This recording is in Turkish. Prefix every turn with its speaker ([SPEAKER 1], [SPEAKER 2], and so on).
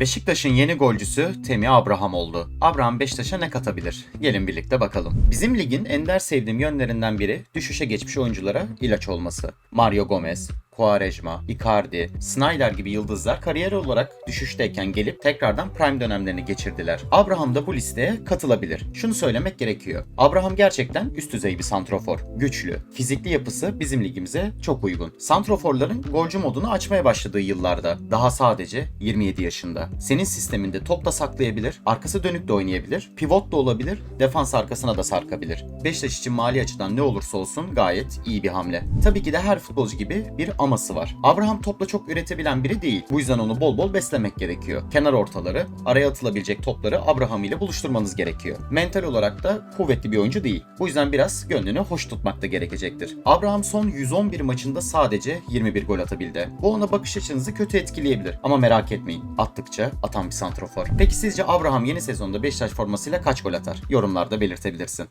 [SPEAKER 1] Beşiktaş'ın yeni golcüsü Temi Abraham oldu. Abraham Beşiktaş'a ne katabilir? Gelin birlikte bakalım. Bizim ligin ender sevdiğim yönlerinden biri düşüşe geçmiş oyunculara ilaç olması. Mario Gomez, Quaresma, Icardi, Snyder gibi yıldızlar kariyer olarak düşüşteyken gelip tekrardan prime dönemlerini geçirdiler. Abraham da bu listeye katılabilir. Şunu söylemek gerekiyor. Abraham gerçekten üst düzey bir santrofor. Güçlü. Fizikli yapısı bizim ligimize çok uygun. Santroforların golcü modunu açmaya başladığı yıllarda. Daha sadece 27 yaşında. Senin sisteminde top da saklayabilir, arkası dönük de oynayabilir, pivot da olabilir, defans arkasına da sarkabilir. Beşiktaş için mali açıdan ne olursa olsun gayet iyi bir hamle. Tabii ki de her futbolcu gibi bir aması var. Abraham topla çok üretebilen biri değil. Bu yüzden onu bol bol beslemek gerekiyor. Kenar ortaları, araya atılabilecek topları Abraham ile buluşturmanız gerekiyor. Mental olarak da kuvvetli bir oyuncu değil. Bu yüzden biraz gönlünü hoş tutmak da gerekecektir. Abraham son 111 maçında sadece 21 gol atabildi. Bu ona bakış açınızı kötü etkileyebilir. Ama merak etmeyin. Attıkça atan bir santrofor. Peki sizce Abraham yeni sezonda Beşiktaş formasıyla kaç gol atar? Yorumlarda belirtebilirsin.